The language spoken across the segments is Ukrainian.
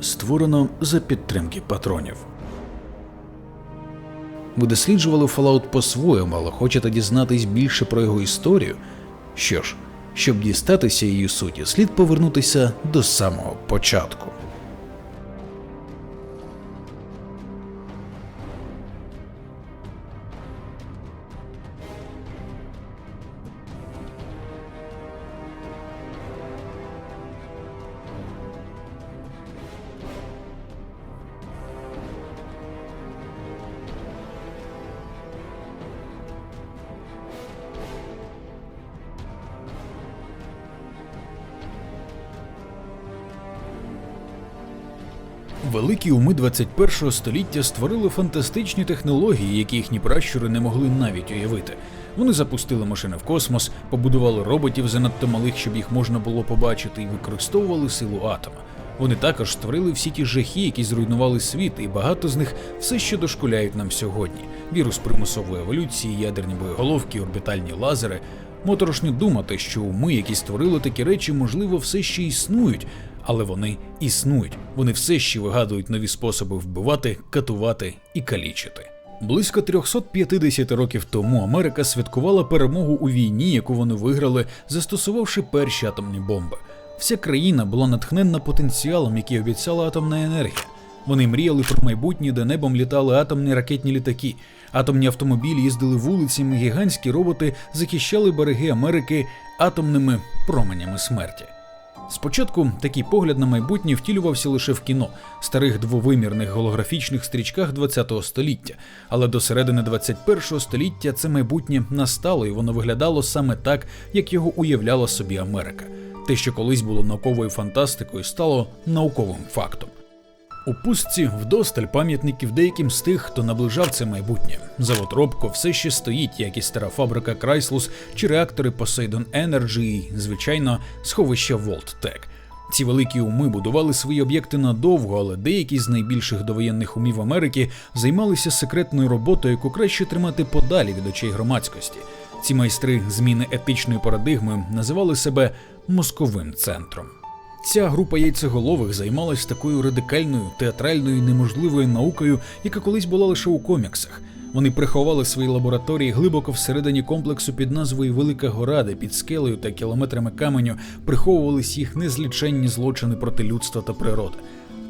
створено за підтримки патронів. Ви досліджували Fallout по-своєму, але хочете дізнатись більше про його історію? Що ж, щоб дістатися її суті, слід повернутися до самого початку. Великі уми 21-го століття створили фантастичні технології, які їхні пращури не могли навіть уявити. Вони запустили машини в космос, побудували роботів занадто малих, щоб їх можна було побачити, і використовували силу атома. Вони також створили всі ті жахи, які зруйнували світ, і багато з них все ще дошкуляють нам сьогодні: вірус примусової еволюції, ядерні боєголовки, орбітальні лазери. Моторошно думати, що уми, які створили такі речі, можливо, все ще існують, але вони існують. Вони все ще вигадують нові способи вбивати, катувати і калічити. Близько 350 років тому Америка святкувала перемогу у війні, яку вони виграли, застосувавши перші атомні бомби. Вся країна була натхненна потенціалом, який обіцяла атомна енергія. Вони мріяли про майбутнє, де небом літали атомні ракетні літаки, атомні автомобілі їздили вулицями, гігантські роботи захищали береги Америки атомними променями смерті. Спочатку такий погляд на майбутнє втілювався лише в кіно, старих двовимірних голографічних стрічках ХХ століття, але до середини 21 століття це майбутнє настало і воно виглядало саме так, як його уявляла собі Америка. Те, що колись було науковою фантастикою, стало науковим фактом. У пустці вдосталь пам'ятників деяким з тих, хто наближав це майбутнє. Завод Робко все ще стоїть, як і стара фабрика Крайслус чи реактори Poseidon Energy і, звичайно, сховище Volttech. Ці великі уми будували свої об'єкти надовго, але деякі з найбільших довоєнних умів Америки займалися секретною роботою, яку краще тримати подалі від очей громадськості. Ці майстри зміни етичної парадигми називали себе мозковим центром. Ця група яйцеголових займалась такою радикальною, театральною, неможливою наукою, яка колись була лише у коміксах. Вони приховали свої лабораторії глибоко всередині комплексу під назвою Велика Гора, де під скелею та кілометрами каменю приховувались їх незліченні злочини проти людства та природи.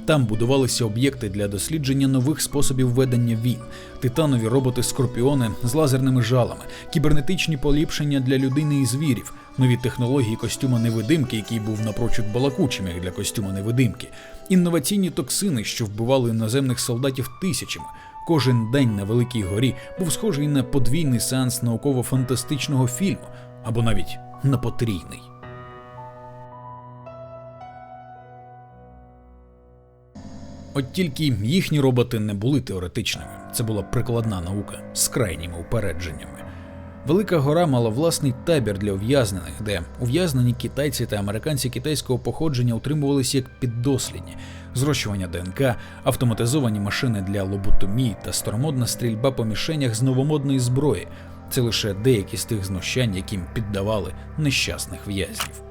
Там будувалися об'єкти для дослідження нових способів ведення війн, титанові роботи-скорпіони з лазерними жалами, кібернетичні поліпшення для людини і звірів, нові технології костюма невидимки, який був напрочуд балакучим як для костюма невидимки, інноваційні токсини, що вбивали іноземних солдатів тисячами. Кожен день на Великій горі був схожий на подвійний сеанс науково-фантастичного фільму або навіть на потрійний. От тільки їхні роботи не були теоретичними, це була прикладна наука з крайніми упередженнями. Велика гора мала власний табір для ув'язнених, де ув'язнені китайці та американці китайського походження утримувалися як піддослідні, зрощування ДНК, автоматизовані машини для лоботомії та старомодна стрільба по мішенях з новомодної зброї. Це лише деякі з тих знущань, яким піддавали нещасних в'язнів.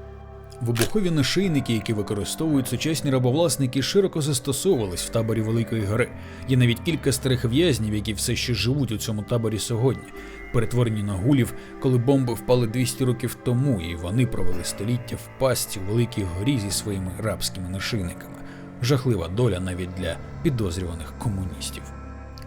Вибухові нашийники, які використовують сучасні рабовласники, широко застосовувались в таборі Великої гори. Є навіть кілька старих в'язнів, які все ще живуть у цьому таборі сьогодні, перетворені на гулів, коли бомби впали 200 років тому, і вони провели століття в пастці у Великій горі зі своїми рабськими нашийниками. Жахлива доля навіть для підозрюваних комуністів.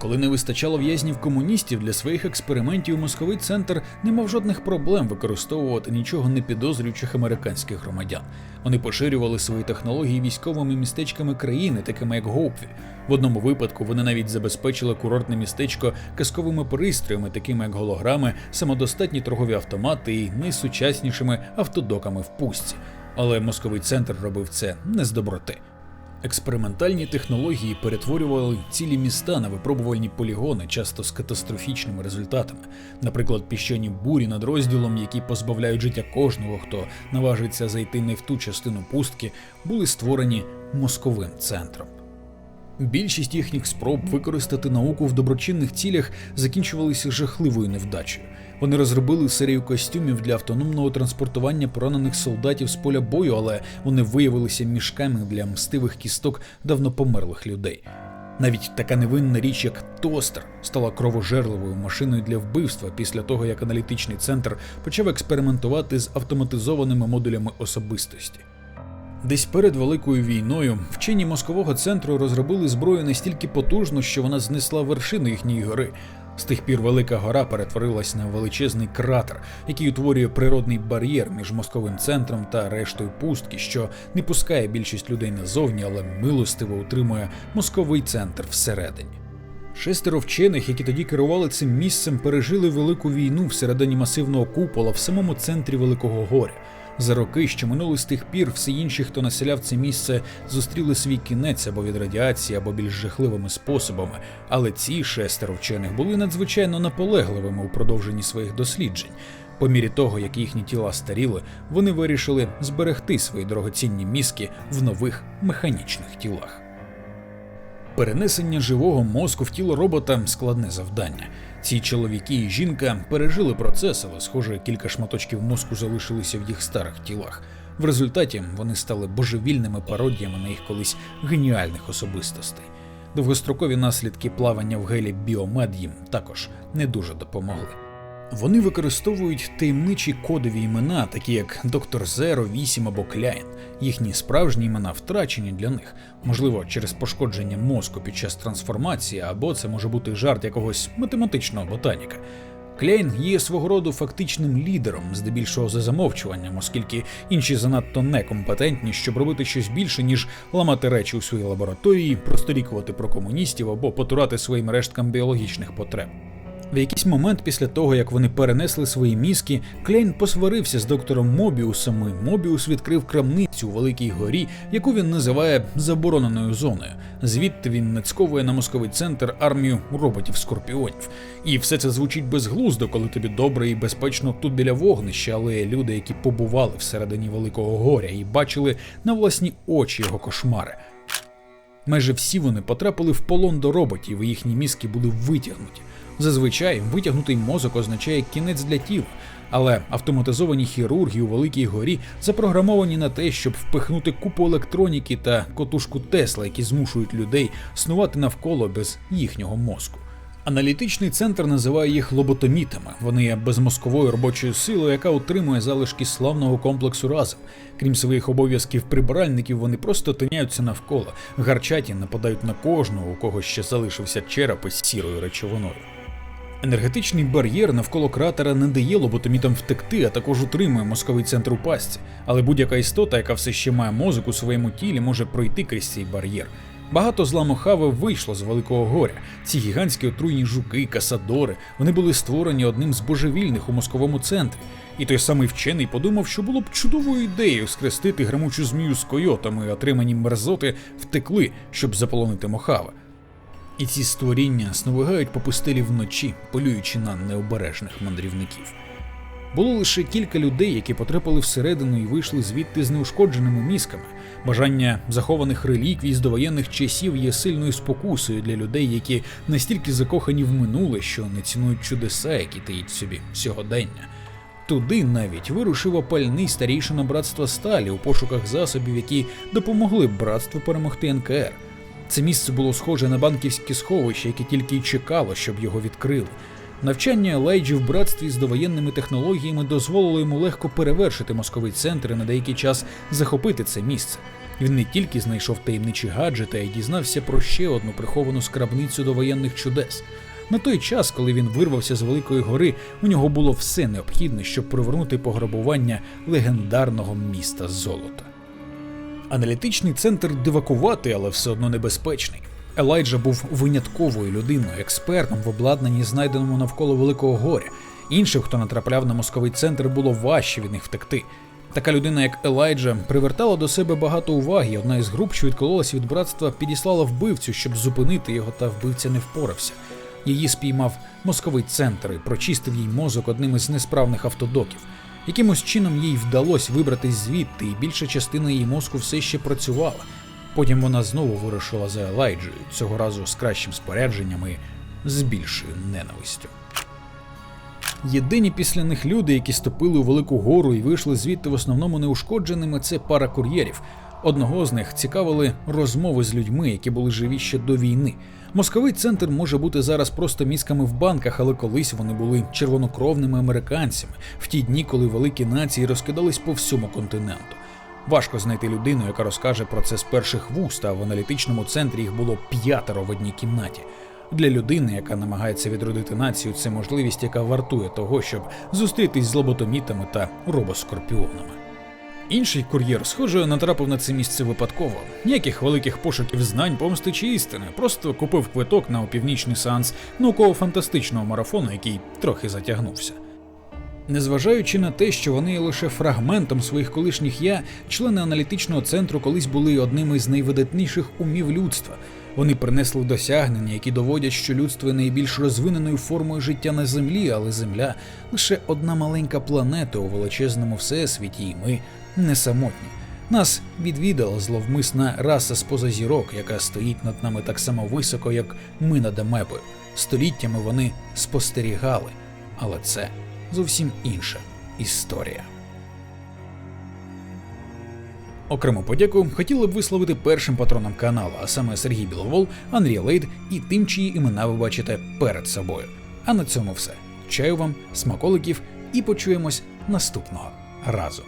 Коли не вистачало в'язнів комуністів для своїх експериментів, мозковий центр не мав жодних проблем використовувати нічого не підозрюючих американських громадян. Вони поширювали свої технології військовими містечками країни, такими як Гоупвіль. В одному випадку вони навіть забезпечили курортне містечко казковими пристроями, такими як голограми, самодостатні торгові автомати і найсучаснішими автодоками в пустці. Але мозковий центр робив це не з доброти. Експериментальні технології перетворювали цілі міста на випробувальні полігони, часто з катастрофічними результатами. Наприклад, піщані бурі над розділом, які позбавляють життя кожного, хто наважиться зайти не в ту частину пустки, були створені мозковим центром. Більшість їхніх спроб використати науку в доброчинних цілях закінчувалися жахливою невдачею. Вони розробили серію костюмів для автономного транспортування поранених солдатів з поля бою, але вони виявилися мішками для мстивих кісток давно померлих людей. Навіть така невинна річ, як тостер, стала кровожерливою машиною для вбивства після того, як аналітичний центр почав експериментувати з автоматизованими модулями особистості. Десь перед великою війною вчені мозкового центру розробили зброю настільки потужну, що вона знесла вершину їхньої гори. З тих пір велика гора перетворилась на величезний кратер, який утворює природний бар'єр між мозковим центром та рештою пустки, що не пускає більшість людей назовні, але милостиво утримує мозковий центр всередині. Шестеро вчених, які тоді керували цим місцем, пережили велику війну всередині масивного купола в самому центрі Великого горя. За роки, що минули з тих пір, всі інші, хто населяв це місце, зустріли свій кінець або від радіації, або більш жахливими способами. Але ці шестеро вчених були надзвичайно наполегливими у продовженні своїх досліджень. По мірі того, як їхні тіла старіли, вони вирішили зберегти свої дорогоцінні мізки в нових механічних тілах. Перенесення живого мозку в тіло робота складне завдання. Ці чоловіки і жінка пережили процес, але, схоже, кілька шматочків мозку залишилися в їх старих тілах. В результаті вони стали божевільними пародіями на їх колись геніальних особистостей. Довгострокові наслідки плавання в гелі біомед їм також не дуже допомогли. Вони використовують таємничі кодові імена, такі як Доктор Зеро, 8 або Кляйн. Їхні справжні імена втрачені для них, можливо, через пошкодження мозку під час трансформації, або це може бути жарт якогось математичного ботаніка. Кляйн є свого роду фактичним лідером, здебільшого за замовчуванням, оскільки інші занадто некомпетентні, щоб робити щось більше, ніж ламати речі у своїй лабораторії, просторікувати про комуністів або потурати своїм решткам біологічних потреб. В якийсь момент після того, як вони перенесли свої мізки, Клейн посварився з доктором Мобіусом. і Мобіус відкрив крамницю у Великій горі, яку він називає забороненою зоною. Звідти він нацьковує на мозковий центр армію роботів-скорпіонів. І все це звучить безглуздо, коли тобі добре і безпечно тут біля вогнища, але люди, які побували всередині Великого горя і бачили на власні очі його кошмари. Майже всі вони потрапили в полон до роботів, і їхні мізки були витягнуті. Зазвичай витягнутий мозок означає кінець для тіла, але автоматизовані хірурги у Великій горі запрограмовані на те, щоб впихнути купу електроніки та котушку Тесла, які змушують людей снувати навколо без їхнього мозку. Аналітичний центр називає їх лоботомітами. Вони є безмозковою робочою силою, яка утримує залишки славного комплексу разом. Крім своїх обов'язків прибиральників, вони просто тиняються навколо, гарчаті нападають на кожного, у кого ще залишився череп із сірою речовиною. Енергетичний бар'єр навколо кратера не дає лоботомітам втекти, а також утримує мозковий центр у пастці. Але будь-яка істота, яка все ще має мозок у своєму тілі, може пройти крізь цей бар'єр. Багато з ламохави вийшло з Великого горя. Ці гігантські отруйні жуки, касадори, вони були створені одним з божевільних у мозковому центрі. І той самий вчений подумав, що було б чудовою ідеєю скрестити гремучу змію з койотами, отримані мерзоти втекли, щоб заполонити мохава. І ці створіння сновигають по пустелі вночі, полюючи на необережних мандрівників. Було лише кілька людей, які потрапили всередину і вийшли звідти з неушкодженими мізками. Бажання захованих реліквій з довоєнних часів є сильною спокусою для людей, які настільки закохані в минуле, що не цінують чудеса, які таїть собі сьогодення. Туди навіть вирушив опальний старійшина братства Сталі у пошуках засобів, які допомогли б братству перемогти НКР. Це місце було схоже на банківське сховище, яке тільки й чекало, щоб його відкрили. Навчання Лейджі в братстві з довоєнними технологіями дозволило йому легко перевершити мозковий центр і на деякий час захопити це місце. Він не тільки знайшов таємничі гаджети, а й дізнався про ще одну приховану скрабницю довоєнних чудес. На той час, коли він вирвався з Великої гори, у нього було все необхідне, щоб привернути пограбування легендарного міста золота. Аналітичний центр дивакуватий, але все одно небезпечний. Елайджа був винятковою людиною, експертом в обладнанні, знайденому навколо Великого горя. Інших, хто натрапляв на мозковий центр, було важче від них втекти. Така людина, як Елайджа, привертала до себе багато уваги. Одна із груп, що відкололась від братства, підіслала вбивцю, щоб зупинити його, та вбивця не впорався. Її спіймав мозковий центр і прочистив їй мозок одним із несправних автодоків. Якимось чином їй вдалося вибратись звідти, і більша частина її мозку все ще працювала. Потім вона знову вирушила за Елайджею, цього разу з кращим спорядженням і з більшою ненавистю. Єдині після них люди, які ступили у велику гору і вийшли звідти в основному неушкодженими, це пара кур'єрів. Одного з них цікавили розмови з людьми, які були живі ще до війни. Московий центр може бути зараз просто мізками в банках, але колись вони були червонокровними американцями в ті дні, коли великі нації розкидались по всьому континенту. Важко знайти людину, яка розкаже про це з перших вуст, а в аналітичному центрі їх було п'ятеро в одній кімнаті. Для людини, яка намагається відродити націю, це можливість, яка вартує того, щоб зустрітись з лоботомітами та робоскорпіонами. Інший кур'єр, схоже, натрапив на це місце випадково. Ніяких великих пошуків знань, помсти чи істини. Просто купив квиток на опівнічний сеанс науково-фантастичного марафону, який трохи затягнувся. Незважаючи на те, що вони лише фрагментом своїх колишніх я, члени аналітичного центру колись були одними з найвидатніших умів людства. Вони принесли досягнення, які доводять, що людство є найбільш розвиненою формою життя на землі, але земля лише одна маленька планета у величезному всесвіті, і ми не самотні. Нас відвідала зловмисна раса з поза зірок, яка стоїть над нами так само високо, як ми над Амебою. Століттями вони спостерігали, але це зовсім інша історія. Окрему подяку хотіли б висловити першим патронам каналу, а саме Сергій Біловол, Андрій Лейд і тим, чиї імена ви бачите перед собою. А на цьому все. Чаю вам, смаколиків і почуємось наступного разу.